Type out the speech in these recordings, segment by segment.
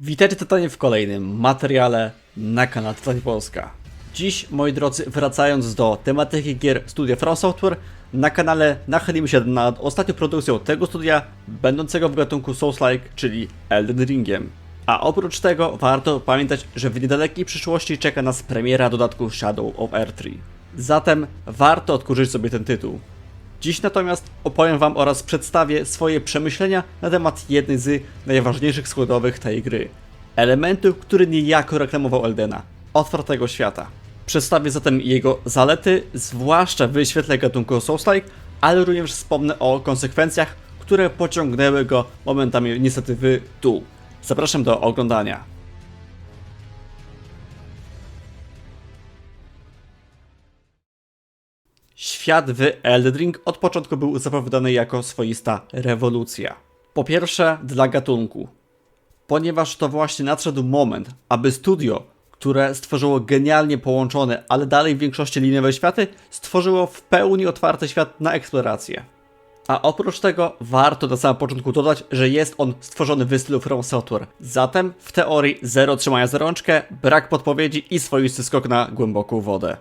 Witajcie Tytanie w kolejnym materiale na kanale Tytanie Polska. Dziś, moi drodzy, wracając do tematyki gier studia From Software, na kanale nachylimy się nad ostatnią produkcją tego studia, będącego w gatunku Souls-like, czyli Elden Ringiem. A oprócz tego warto pamiętać, że w niedalekiej przyszłości czeka nas premiera dodatku Shadow of Earth Zatem warto odkurzyć sobie ten tytuł. Dziś natomiast opowiem Wam oraz przedstawię swoje przemyślenia na temat jednej z najważniejszych składowych tej gry. Elementu, który niejako reklamował Eldena otwartego świata. Przedstawię zatem jego zalety, zwłaszcza w świetle gatunku Souls-like, ale również wspomnę o konsekwencjach, które pociągnęły go momentami niestety w dół. Zapraszam do oglądania. Świat w Elden Ring od początku był zapowiadany jako swoista rewolucja. Po pierwsze, dla gatunku. Ponieważ to właśnie nadszedł moment, aby studio, które stworzyło genialnie połączone, ale dalej w większości liniowe światy, stworzyło w pełni otwarty świat na eksplorację. A oprócz tego warto na samym początku dodać, że jest on stworzony w stylu From Software. Zatem w teorii zero trzymania za rączkę, brak podpowiedzi i swoisty skok na głęboką wodę.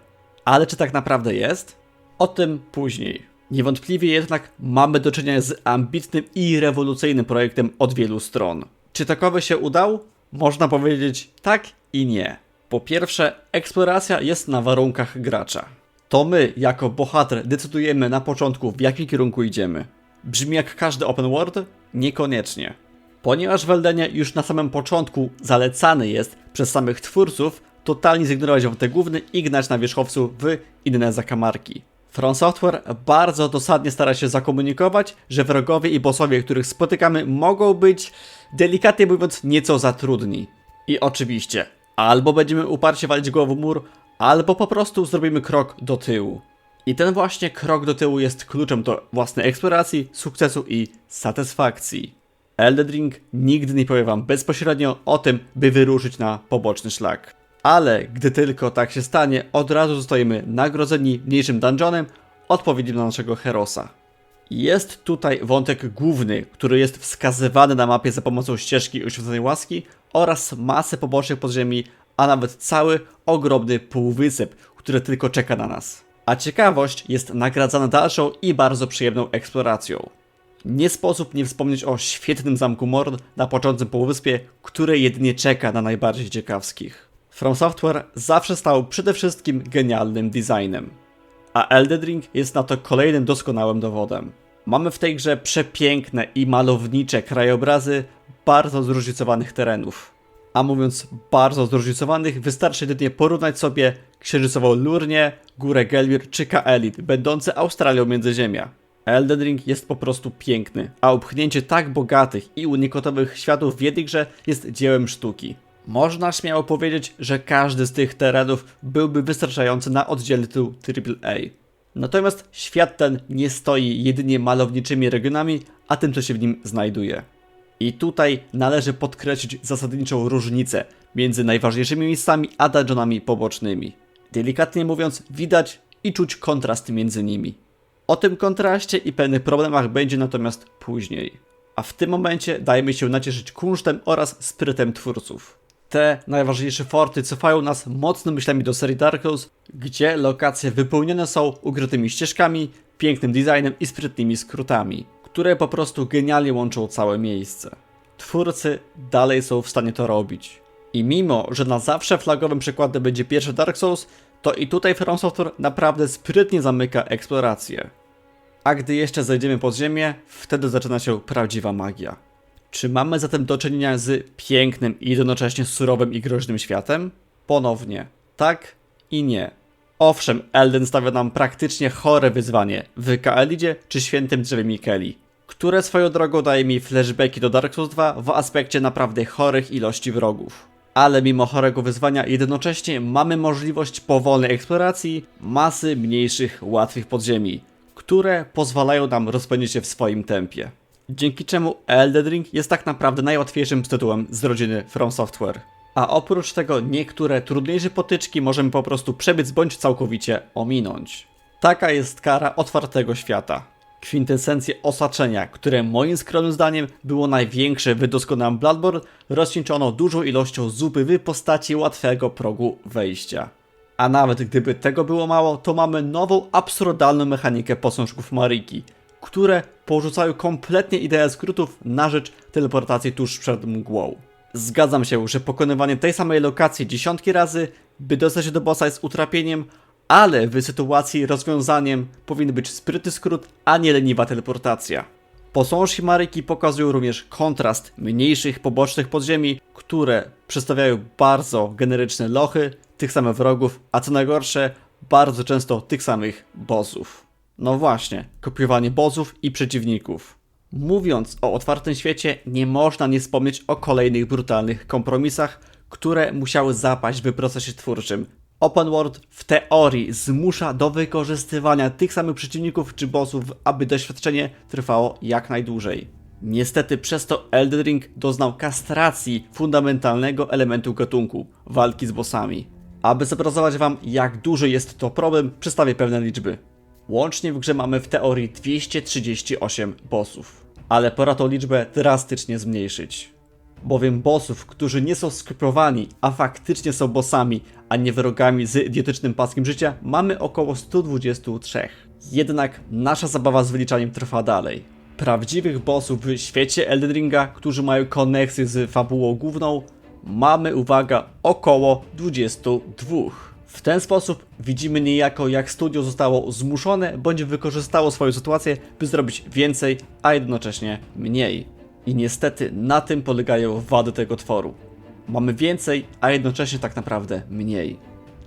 Ale czy tak naprawdę jest? O tym później. Niewątpliwie jednak mamy do czynienia z ambitnym i rewolucyjnym projektem od wielu stron. Czy takowy się udał? Można powiedzieć tak i nie. Po pierwsze, eksploracja jest na warunkach gracza. To my, jako bohater, decydujemy na początku, w jakim kierunku idziemy. Brzmi jak każdy open world? Niekoniecznie. Ponieważ w Eldenie już na samym początku zalecany jest przez samych twórców totalnie zignorować wątek główny i gnać na wierzchowcu w inne zakamarki. From Software bardzo dosadnie stara się zakomunikować, że wrogowie i bossowie, których spotykamy, mogą być, delikatnie mówiąc, nieco za trudni. I oczywiście, albo będziemy uparcie walić głową w mur, albo po prostu zrobimy krok do tyłu. I ten właśnie krok do tyłu jest kluczem do własnej eksploracji, sukcesu i satysfakcji. Elden Ring nigdy nie powie wam bezpośrednio o tym, by wyruszyć na poboczny szlak. Ale gdy tylko tak się stanie, od razu zostajemy nagrodzeni mniejszym dungeonem odpowiednim na naszego herosa. Jest tutaj wątek główny, który jest wskazywany na mapie za pomocą ścieżki oświeconej łaski oraz masę pobocznych podziemi, a nawet cały ogromny półwysep, który tylko czeka na nas. A ciekawość jest nagradzana dalszą i bardzo przyjemną eksploracją. Nie sposób nie wspomnieć o świetnym zamku Mord na początnym półwyspie, który jedynie czeka na najbardziej ciekawskich. From Software zawsze stał przede wszystkim genialnym designem, a Elden Ring jest na to kolejnym doskonałym dowodem. Mamy w tej grze przepiękne i malownicze krajobrazy bardzo zróżnicowanych terenów. A mówiąc bardzo zróżnicowanych, wystarczy jedynie porównać sobie księżycową Lurnię, górę Gelmir czy Kaelit, będące Australią Międzyziemia. Elden Ring jest po prostu piękny, a upchnięcie tak bogatych i unikatowych światów w jednej grze jest dziełem sztuki. Można śmiało powiedzieć, że każdy z tych terenów byłby wystarczający na oddzielny tytuł AAA. Natomiast świat ten nie stoi jedynie malowniczymi regionami, a tym co się w nim znajduje. I tutaj należy podkreślić zasadniczą różnicę między najważniejszymi miejscami a dungeonami pobocznymi. Delikatnie mówiąc, widać i czuć kontrast między nimi. O tym kontraście i pewnych problemach będzie natomiast później. A w tym momencie dajmy się nacieszyć kunsztem oraz sprytem twórców. Te najważniejsze forty cofają nas mocno myślami do serii Dark Souls, gdzie lokacje wypełnione są ukrytymi ścieżkami, pięknym designem i sprytnymi skrótami, które po prostu genialnie łączą całe miejsce. Twórcy dalej są w stanie to robić. I mimo, że na zawsze flagowym przykładem będzie pierwszy Dark Souls, to i tutaj From Software naprawdę sprytnie zamyka eksplorację. A gdy jeszcze zejdziemy pod ziemię, wtedy zaczyna się prawdziwa magia. Czy mamy zatem do czynienia z pięknym i jednocześnie surowym i groźnym światem? Ponownie. Tak i nie. Owszem, Elden stawia nam praktycznie chore wyzwanie w Kaelidzie czy Świętym Drzewie Mikeli, które swoją drogą daje mi flashbacki do Dark Souls 2 w aspekcie naprawdę chorych ilości wrogów. Ale mimo chorego wyzwania jednocześnie mamy możliwość powolnej eksploracji masy mniejszych, łatwych podziemi, które pozwalają nam rozpędzić się w swoim tempie. Dzięki czemu Elden Ring jest tak naprawdę najłatwiejszym tytułem z rodziny From Software. A oprócz tego niektóre trudniejsze potyczki możemy po prostu przebyć bądź całkowicie ominąć. Taka jest kara otwartego świata. Kwintesencję osaczenia, które moim skromnym zdaniem było największe w doskonałym Bloodborne, rozcieńczono dużą ilością zupy w postaci łatwego progu wejścia. A nawet gdyby tego było mało, to mamy nową, absurdalną mechanikę posążków Mariki, które porzucają kompletnie ideę skrótów na rzecz teleportacji tuż przed mgłą. Zgadzam się, że pokonywanie tej samej lokacji dziesiątki razy, by dostać się do bossa jest utrapieniem, ale w sytuacji rozwiązaniem powinien być sprytny skrót, a nie leniwa teleportacja. Posążki Maryki pokazują również kontrast mniejszych pobocznych podziemi, które przedstawiają bardzo generyczne lochy tych samych wrogów, a co najgorsze, bardzo często tych samych bossów. No właśnie, kopiowanie bossów i przeciwników. Mówiąc o otwartym świecie, nie można nie wspomnieć o kolejnych brutalnych kompromisach, które musiały zapaść w procesie twórczym. Open World w teorii zmusza do wykorzystywania tych samych przeciwników czy bossów, aby doświadczenie trwało jak najdłużej. Niestety przez to Elden Ring doznał kastracji fundamentalnego elementu gatunku walki z bossami. Aby zobrazować wam jak duży jest to problem, przedstawię pewne liczby. Łącznie w grze mamy w teorii 238 bossów, ale pora tą liczbę drastycznie zmniejszyć. Bowiem bossów, którzy nie są skryptowani, a faktycznie są bossami, a nie wrogami z idiotycznym paskiem życia, mamy około 123. Jednak nasza zabawa z wyliczaniem trwa dalej. Prawdziwych bossów w świecie Elden Ringa, którzy mają koneksy z fabułą główną, mamy, uwaga, około 22. W ten sposób widzimy niejako jak studio zostało zmuszone bądź wykorzystało swoją sytuację, by zrobić więcej, a jednocześnie mniej. I niestety na tym polegają wady tego tworu. Mamy więcej, a jednocześnie tak naprawdę mniej.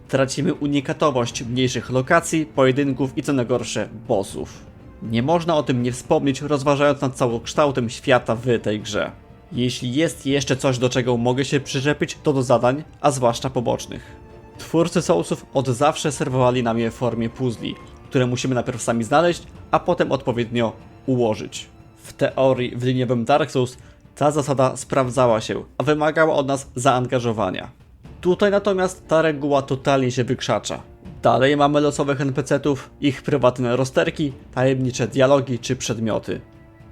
Tracimy unikatowość mniejszych lokacji, pojedynków i co najgorsze bossów. Nie można o tym nie wspomnieć, rozważając nad całokształtem świata w tej grze. Jeśli jest jeszcze coś, do czego mogę się przyczepić, to do zadań, a zwłaszcza pobocznych. Twórcy Soulsów od zawsze serwowali nam je w formie puzli, które musimy najpierw sami znaleźć, a potem odpowiednio ułożyć. W teorii w liniowym Dark Souls ta zasada sprawdzała się, a wymagała od nas zaangażowania. Tutaj natomiast ta reguła totalnie się wykrzacza. Dalej mamy losowych NPC-ów, ich prywatne rozterki, tajemnicze dialogi czy przedmioty.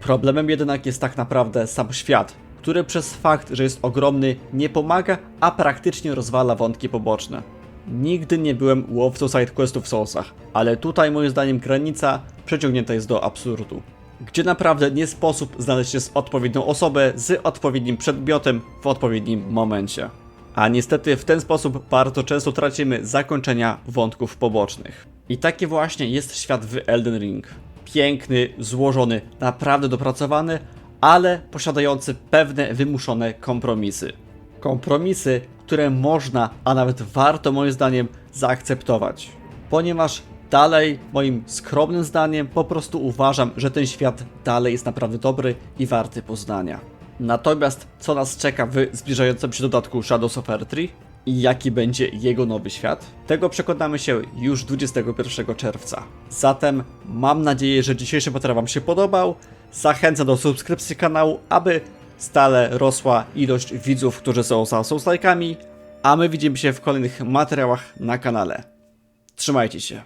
Problemem jednak jest tak naprawdę sam świat, który przez fakt, że jest ogromny, nie pomaga, a praktycznie rozwala wątki poboczne. Nigdy nie byłem łowcą sidequestów w Soulsach, ale tutaj moim zdaniem granica przeciągnięta jest do absurdu. Gdzie naprawdę nie sposób znaleźć się z odpowiednią osobę, z odpowiednim przedmiotem w odpowiednim momencie. A niestety w ten sposób bardzo często tracimy zakończenia wątków pobocznych. I taki właśnie jest świat w Elden Ring. Piękny, złożony, naprawdę dopracowany, ale posiadający pewne wymuszone kompromisy. Kompromisy, które można, a nawet warto moim zdaniem zaakceptować. Ponieważ dalej, moim skromnym zdaniem, po prostu uważam, że ten świat dalej jest naprawdę dobry i warty poznania. Natomiast co nas czeka w zbliżającym się dodatku Shadows of Erdtree i jaki będzie jego nowy świat, tego przekonamy się już 21 czerwca. Zatem mam nadzieję, że dzisiejszy materiał Wam się podobał. Zachęcam do subskrypcji kanału, aby stale rosła ilość widzów, którzy są za Souls-like'ami, a my widzimy się w kolejnych materiałach na kanale. Trzymajcie się.